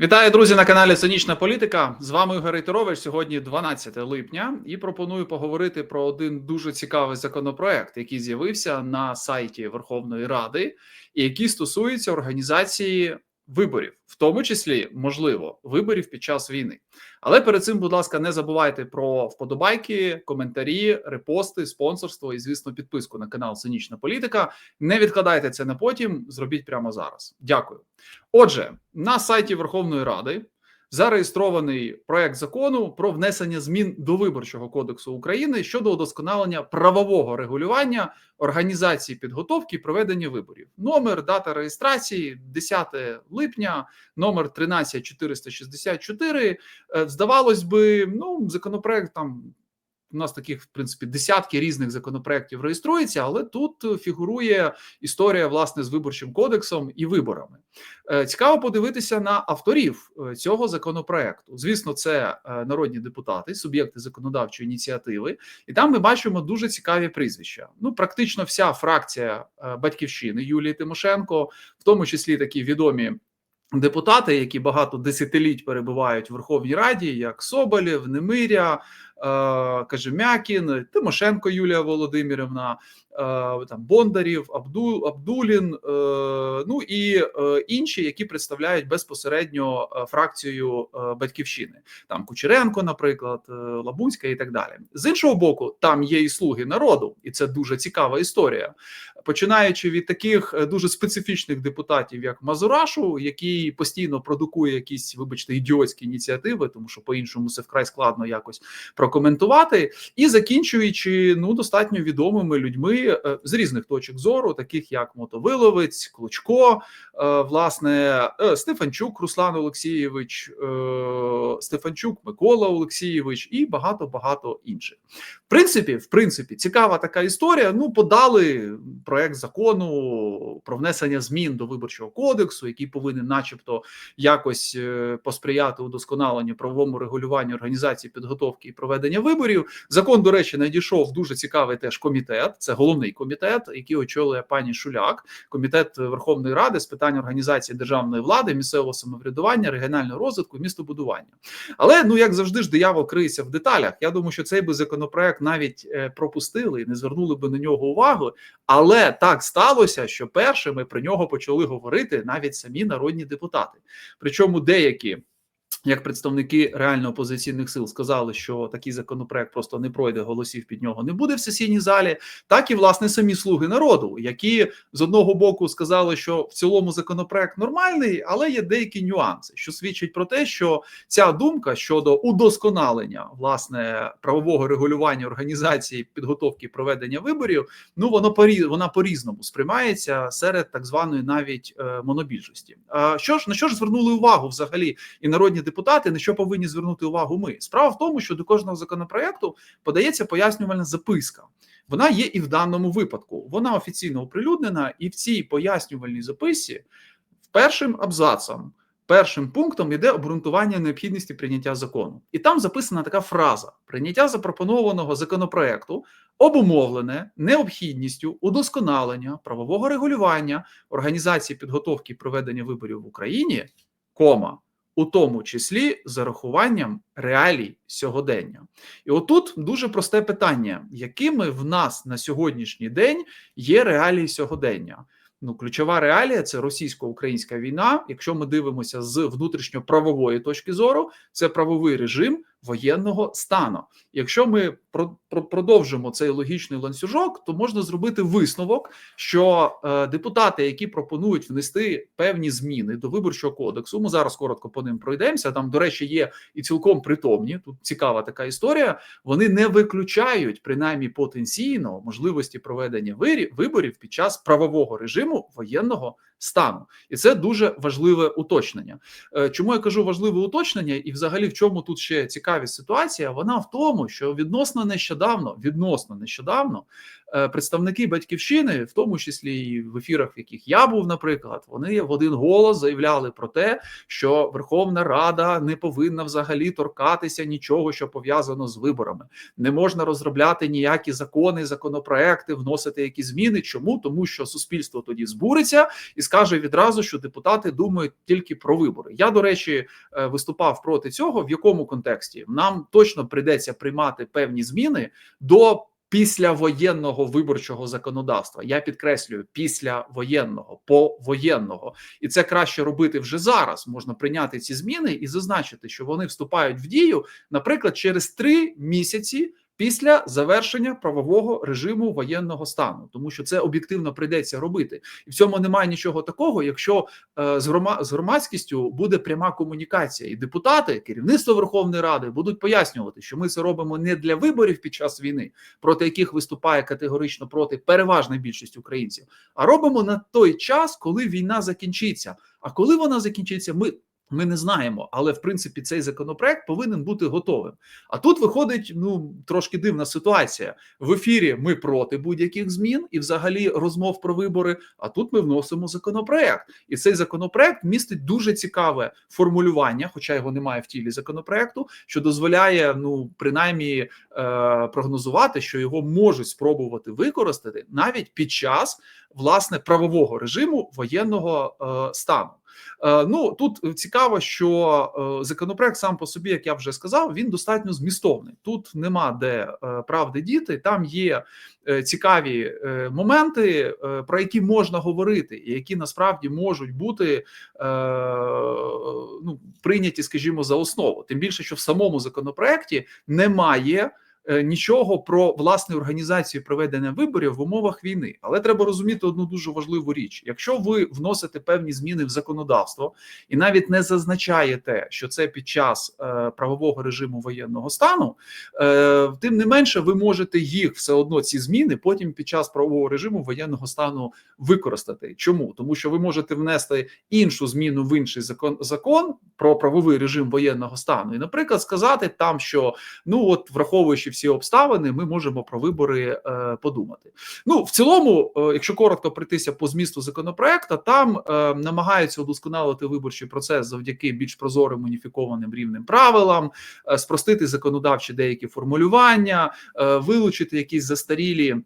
Вітаю, друзі, на каналі Цинічна Політика. З вами Ігор Рейтерович. Сьогодні 12 липня, і пропоную поговорити про один дуже цікавий законопроект, який з'явився на сайті Верховної Ради, і який стосується організації виборів, в тому числі можливо виборів під час війни. Але перед цим, будь ласка, не забувайте про вподобайки, коментарі, репости, спонсорство і, звісно, підписку на канал Цинічна Політика. Не відкладайте це на потім, зробіть прямо зараз. Дякую. Отже, на сайті Верховної Ради зареєстрований проект закону про внесення змін до виборчого кодексу України щодо удосконалення правового регулювання організації підготовки і проведення виборів. Номер дата реєстрації 10 липня, номер 13464. Е, Здавалось би, ну законопроект там. У нас таких, в принципі, десятки різних законопроєктів реєструється, але тут фігурує історія власне з виборчим кодексом і виборами. Е, Цікаво подивитися на авторів е, цього законопроекту. Звісно, це е, народні депутати, суб'єкти законодавчої ініціативи, і там ми бачимо дуже цікаві прізвища. Ну, практично вся фракція батьківщини Юлії Тимошенко, в тому числі такі відомі. Депутати, які багато десятиліть перебувають в Верховній Раді, як Соболєв, Немиря, Кажемякін, Тимошенко Юлія Володимирівна, е, там Бондарів, Абду, Абдулін, е, ну і е, інші, які представляють безпосередньо е, фракцію е, батьківщини, там Кучеренко, наприклад, е, Лабунська і так далі. З іншого боку, там є і слуги народу, і це дуже цікава історія. Починаючи від таких е, дуже специфічних депутатів, як Мазурашу, який постійно продукує якісь, вибачте, ідіотські ініціативи, тому що по-іншому це вкрай складно якось прокоментувати, і закінчуючи ну достатньо відомими людьми е, з різних точок зору, таких як Мотовиловець, Клочко, е, власне е, Стефанчук Руслан Олексійович, Стефанчук Микола Олексійович і багато багато інших. В принципі, в принципі, цікава така історія. Ну, подали проект закону про внесення змін до виборчого кодексу, який повинен, начебто, якось посприяти удосконаленню правовому регулюванню організації підготовки і проведення виборів. Закон, до речі, надійшов дуже цікавий теж комітет. Це головний комітет, який очолює пані Шуляк, комітет Верховної Ради з питань організації державної влади, місцевого самоврядування, регіонального розвитку, містобудування. Але ну як завжди ж диявол криється в деталях. Я думаю, що цей би законопроект навіть е, пропустили і не звернули би на нього увагу. Але так сталося, що першими про нього почали говорити навіть самі народні депутати. Причому деякі. Як представники реально опозиційних сил сказали, що такий законопроект просто не пройде, голосів під нього не буде в сесійній залі, так і власне самі слуги народу, які з одного боку сказали, що в цілому законопроект нормальний, але є деякі нюанси, що свідчить про те, що ця думка щодо удосконалення власне правового регулювання організації підготовки проведення виборів, ну воно порі вона по різному сприймається серед так званої навіть е, монобільшості. Що ж на що ж звернули увагу взагалі і народні депутати, на що повинні звернути увагу ми? Справа в тому, що до кожного законопроекту подається пояснювальна записка. Вона є і в даному випадку. Вона офіційно оприлюднена, і в цій пояснювальній записі першим абзацом, першим пунктом йде обґрунтування необхідності прийняття закону. І там записана така фраза: прийняття запропонованого законопроекту обумовлене необхідністю удосконалення правового регулювання організації підготовки і проведення виборів в Україні, кома у тому числі з урахуванням реалій сьогодення. І отут дуже просте питання: якими в нас на сьогоднішній день є реалії сьогодення? Ну, ключова реалія це російсько-українська війна. Якщо ми дивимося з внутрішньоправової точки зору, це правовий режим воєнного стану. Якщо ми про, про, продовжимо цей логічний ланцюжок, то можна зробити висновок, що е, депутати, які пропонують внести певні зміни до виборчого кодексу, ми зараз коротко по ним пройдемося. Там, до речі, є і цілком притомні. Тут цікава така історія. Вони не виключають принаймні потенційно можливості проведення виборів під час правового режиму воєнного стану, і це дуже важливе уточнення. Е, Чому я кажу важливе уточнення, і взагалі в чому тут ще цікавість ситуація? Вона в тому, що відносно нещодавно, відносно нещодавно, е, представники батьківщини, в тому числі і в ефірах, в яких я був, наприклад, вони в один голос заявляли про те, що Верховна Рада не повинна взагалі торкатися нічого, що пов'язано з виборами. Не можна розробляти ніякі закони, законопроекти, вносити якісь зміни. Чому тому, що суспільство тоді збуриться і скаже відразу, що депутати думають тільки про вибори. Я до речі е, виступав проти цього. В якому контексті нам точно прийдеться приймати певні зміни до післявоєнного виборчого законодавства. Я підкреслюю післявоєнного, повоєнного, і це краще робити вже зараз. Можна прийняти ці зміни і зазначити, що вони вступають в дію, наприклад, через три місяці. Після завершення правового режиму воєнного стану, тому що це об'єктивно прийдеться робити, і в цьому немає нічого такого, якщо е, з грома з громадськістю буде пряма комунікація, і депутати, керівництво Верховної Ради будуть пояснювати, що ми це робимо не для виборів під час війни, проти яких виступає категорично проти переважна більшість українців, а робимо на той час, коли війна закінчиться. А коли вона закінчиться, ми ми не знаємо, але в принципі цей законопроект повинен бути готовим. А тут виходить ну трошки дивна ситуація в ефірі. Ми проти будь-яких змін і, взагалі, розмов про вибори. А тут ми вносимо законопроект, і цей законопроект містить дуже цікаве формулювання, хоча його немає в тілі законопроекту, що дозволяє ну принаймні е, прогнозувати, що його можуть спробувати використати навіть під час власне правового режиму воєнного е, стану. Е, ну тут цікаво, що е, законопроект сам по собі, як я вже сказав, він достатньо змістовний. Тут нема де е, правди діти. Там є цікаві моменти, про які можна говорити, і які насправді можуть бути ну прийняті, скажімо, за основу. Тим більше, що в самому законопроекті немає. Е, нічого про власне організацію проведення виборів в умовах війни. Але треба розуміти одну дуже важливу річ: якщо ви вносите певні зміни в законодавство і навіть не зазначаєте, що це під час е, правового режиму воєнного стану, е, тим не менше, ви можете їх все одно ці зміни потім під час правового режиму воєнного стану використати. Чому тому, що ви можете внести іншу зміну в інший закон закон про правовий режим воєнного стану, і, наприклад, сказати там, що ну от враховуючи всі обставини, ми можемо про вибори е, подумати. Ну в цілому, е, якщо коротко прийтися по змісту законопроекту, там е, намагаються удосконалити виборчий процес завдяки більш прозорим уніфікованим рівним правилам, спростити законодавчі деякі формулювання, вилучити якісь застарілі.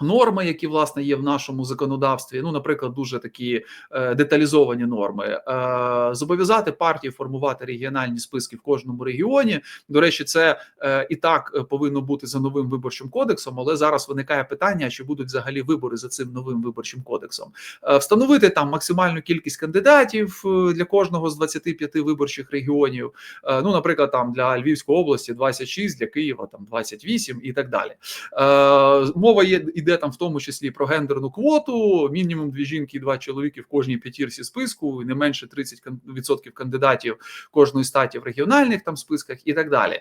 Норми, які власне є в нашому законодавстві, ну, наприклад, дуже такі е, деталізовані норми, е, зобов'язати партії формувати регіональні списки в кожному регіоні. До речі, це е, і так повинно бути за новим виборчим кодексом, але зараз виникає питання: чи будуть взагалі вибори за цим новим виборчим кодексом, е, встановити там максимальну кількість кандидатів е, для кожного з 25 виборчих регіонів. Е, ну, наприклад, там для Львівської області 26, для Києва там 28 і так далі. Е, мова є іде йде там в тому числі про гендерну квоту, мінімум дві жінки і два чоловіки в кожній п'ятірці списку, і не менше 30% кандидатів кожної статі в регіональних там списках і так далі.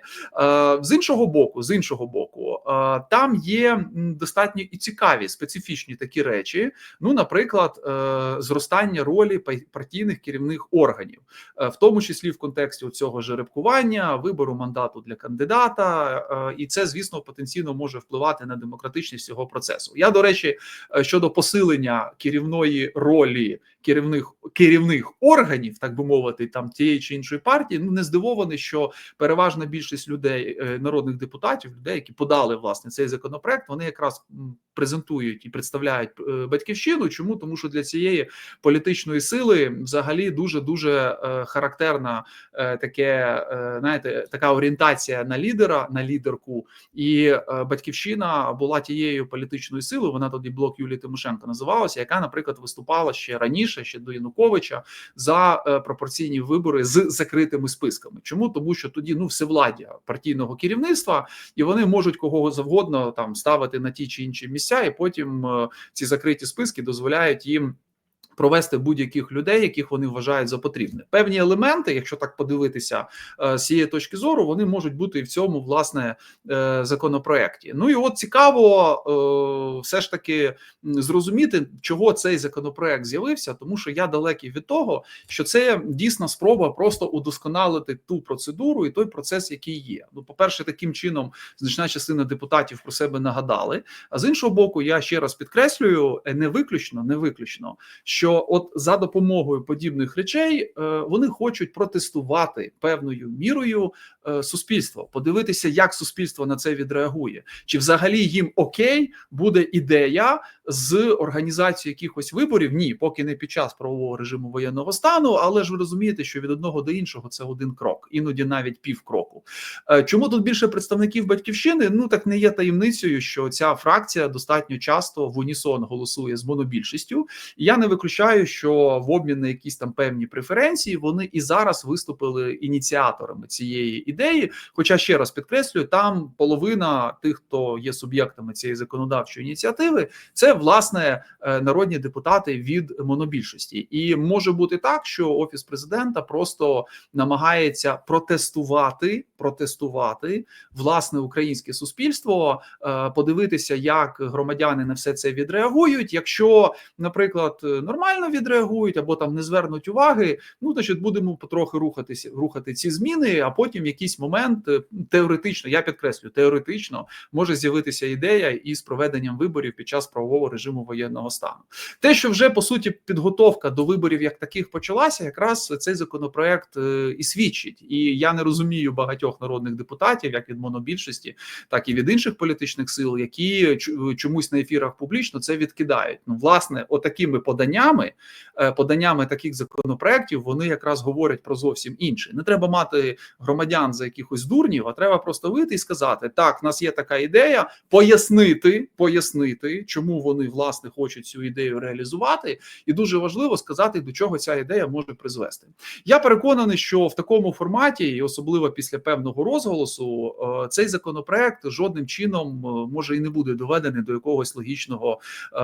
Е, з іншого боку, з іншого боку, е, там є достатньо і цікаві специфічні такі речі. Ну, наприклад, е, зростання ролі партійних керівних органів, в тому числі в контексті цього жеребкування, вибору мандату для кандидата, і це, звісно, потенційно може впливати на демократичність цього процесу процесу. Я до речі, е, щодо посилення керівної ролі керівних керівних органів, так би мовити, там тієї чи іншої партії, ну не здивований, що переважна більшість людей, е, народних депутатів, людей, які подали власне цей законопроект, вони якраз презентують і представляють е, батьківщину. Чому тому, що для цієї політичної сили взагалі дуже дуже характерна таке, знаєте, така орієнтація на лідера, на лідерку, і батьківщина була тією політичною сили. Вона тоді блок Юлії Тимошенко називалася, яка, наприклад, виступала ще раніше, ще до Януковича, за е, пропорційні вибори з закритими списками. Чому тому, що тоді ну всевладдя партійного керівництва, і вони можуть кого завгодно там ставити на ті чи інші місця, і потім е, ці закриті списки дозволяють їм провести будь-яких людей, яких вони вважають за потрібне. Певні елементи, якщо так подивитися е, з цієї точки зору, вони можуть бути і в цьому власне е, законопроекті. Ну і от цікаво, е, все ж таки зрозуміти, чого цей законопроект з'явився, тому що я далекий від того, що це дійсна спроба просто удосконалити ту процедуру і той процес, який є. Ну, по перше, таким чином значна частина депутатів про себе нагадали. А з іншого боку, я ще раз підкреслюю, не виключно, не виключно, що що от за допомогою подібних речей е, вони хочуть протестувати певною мірою е, суспільство, подивитися, як суспільство на це відреагує, чи взагалі їм окей буде ідея з організацією якихось виборів. Ні, поки не під час правового режиму воєнного стану, але ж ви розумієте, що від одного до іншого це один крок, іноді навіть пів кроку. Е, Чому тут більше представників батьківщини? Ну так не є таємницею, що ця фракція достатньо часто в унісон голосує з монобільшістю. І я не виключаю, що в обмін на якісь там певні преференції вони і зараз виступили ініціаторами цієї ідеї. Хоча ще раз підкреслюю, там половина тих, хто є суб'єктами цієї законодавчої ініціативи, це власне е, народні депутати від монобільшості, і може бути так, що офіс президента просто намагається протестувати, протестувати власне українське суспільство, е, подивитися, як громадяни на все це відреагують. Якщо, наприклад, нормально відреагують або там не звернуть уваги, ну значить будемо потрохи рухатися, рухати ці зміни. А потім в якийсь момент е, теоретично, я підкреслю, теоретично може з'явитися ідея із проведенням виборів під час правового режиму воєнного стану. Те, що вже по суті підготовка до виборів як таких почалася, якраз цей законопроект е, і свідчить. І я не розумію багатьох народних депутатів, як від монобільшості, так і від інших політичних сил, які чомусь на ефірах публічно це відкидають. Ну, власне, отакими поданнями, е, поданнями таких законопроектів, вони якраз говорять про зовсім інше. Не треба мати громадян за якихось дурнів, а треба просто вийти і сказати: так, в нас є така ідея, пояснити, пояснити, чому вони власне хочуть цю ідею реалізувати, і дуже важливо сказати, до чого ця ідея може призвести. Я переконаний, що в такому форматі, і особливо після певного розголосу, е, цей законопроект жодним чином е, може і не буде доведений до якогось логічного е,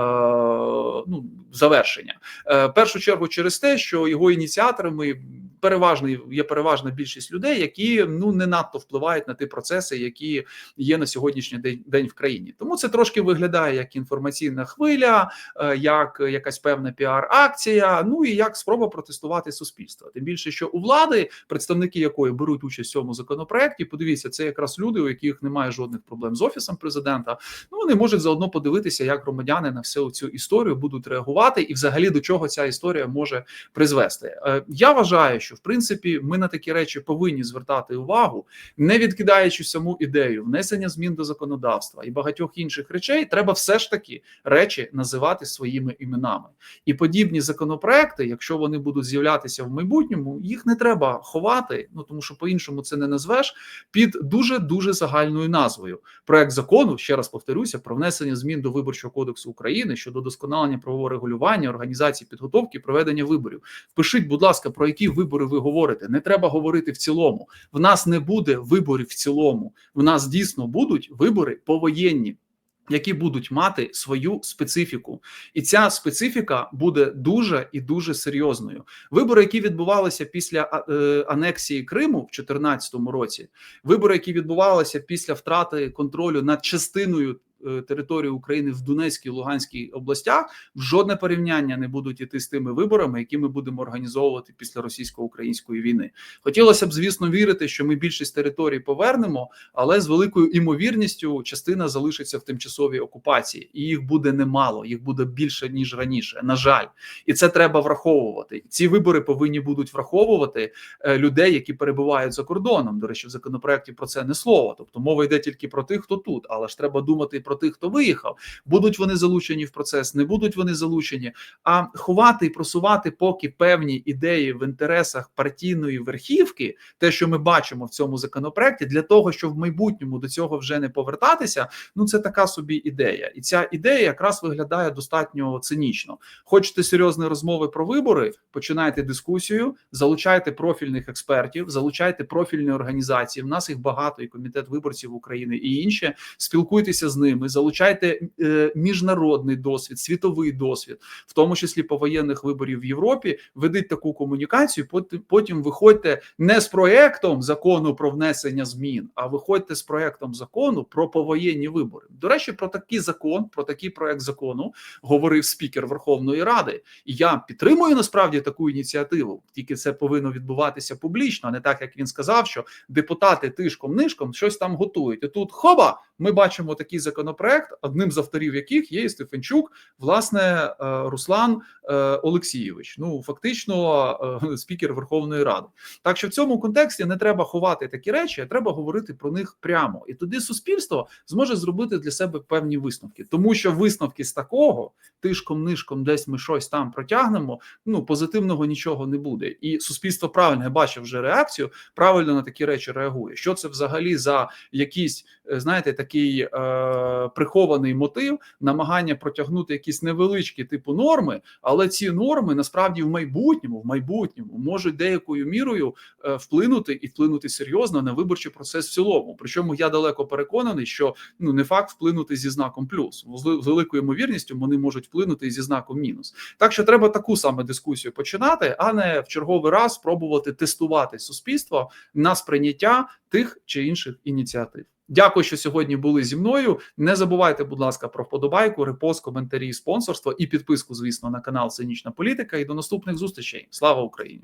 ну, завершення. В першу чергу через те, що його ініціаторами переважний є переважна більшість людей, які ну не надто впливають на ті процеси, які є на сьогоднішній день, день в країні. Тому це трошки виглядає як інформаційна хвиля, як якась певна піар-акція. Ну і як спроба протестувати суспільство. Тим більше, що у влади, представники якої беруть участь в цьому законопроекті, подивіться, це якраз люди, у яких немає жодних проблем з офісом президента. Ну вони можуть заодно подивитися, як громадяни на всю цю історію будуть реагувати, і взагалі до чого ця історія може призвести. Е, Я вважаю, що в принципі ми на такі речі повинні звертати увагу, не відкидаючи саму ідею внесення змін до законодавства і багатьох інших речей, треба все ж таки речі називати своїми іменами. І подібні законопроекти, якщо вони будуть з'являтися в майбутньому, їх не треба ховати. Ну тому що по-іншому це не назвеш під дуже дуже загальною назвою. Проект закону ще раз повторюся про внесення змін до виборчого кодексу України щодо досконалення правового регулювання, організації підготовки, і проведення виборів. Пишіть, будь ласка, про які вибори ви говорите. Не треба говорити в цілому. В нас не буде виборів в цілому. В нас дійсно будуть вибори повоєнні. Які будуть мати свою специфіку, і ця специфіка буде дуже і дуже серйозною. Вибори, які відбувалися після е, анексії Криму в 2014 році, вибори, які відбувалися після втрати контролю над частиною е, території України в Донецькій Луганській областях, в жодне порівняння не будуть іти з тими виборами, які ми будемо організовувати після російсько-української війни. Хотілося б, звісно, вірити, що ми більшість територій повернемо, але з великою імовірністю частина залишиться в тимчасовій окупації, і їх буде немало, їх буде більше ніж раніше. На жаль, і це треба враховувати. Ці вибори повинні будуть враховувати е, людей, які перебувають за кордоном. До речі, в законопроекті про це не слово. Тобто мова йде тільки про тих, хто тут, але ж треба думати про тих, хто виїхав. Будуть вони залучені в процес, не будуть вони залучені. А ховати і просувати поки певні ідеї в інтересах партійної верхівки, те, що ми бачимо в цьому законопроекті, для того, щоб в майбутньому до цього вже не повертатися. Ну це така собі ідея, і ця ідея якраз виглядає достатньо цинічно. Хочете серйозні розмови про вибори? Починайте дискусію, залучайте профільних експертів, залучайте профільні організації. В нас їх багато, і комітет виборців України і інші. Спілкуйтеся з ними, залучайте е, міжнародний досвід, світовий досвід, в тому числі повоєнних виборів в Європі. Ведіть таку комунікацію. Потім виходьте не з проектом закону про внесення змін, а виходьте з проектом закону про повоєнні вибори. До речі, про такий закон, про такий проект закону говорив спікер Верховної Ради, і я підтримую насправді таку ініціативу. Тільки це повинно відбуватися публічно, а не так як він сказав, що депутати тишком нишком щось там готують. І тут хоба ми бачимо такий законопроект, одним з авторів яких є Стефанчук, власне, е, Руслан е, Олексійович. Ну фактично, е, спікер Верховної Ради. Так що в цьому контексті не треба ховати такі речі, а треба говорити про них прямо. І тоді суспільство зможе зробити для себе певні висновки, тому що висновки з такого тишком нишком, десь ми щось там протягнемо. Ну позитивного нічого не буде, і суспільство правильно бачив вже реакцію. Правильно на такі речі реагує. Що це взагалі за якийсь, е, знаєте, такий е, прихований мотив, намагання протягнути якісь невеличкі типу норми, але ці норми насправді в майбутньому, в майбутньому можуть деякою мірою е, вплинути і вплинути серйозно на виборчий процес в цілому. Причому я далеко переконаний, що ну не факт вплинути зі знаком плюс з великою ймовірністю вони можуть вплинути зі знаком мінус. Так що треба таку саме дискусію починати, а не в черговий раз спробувати тестувати суспільство на сприйняття тих чи інших ініціатив. Дякую, що сьогодні були зі мною. Не забувайте, будь ласка, про вподобайку, репост, коментарі, спонсорство і підписку, звісно, на канал Цинічна Політика. І до наступних зустрічей. Слава Україні!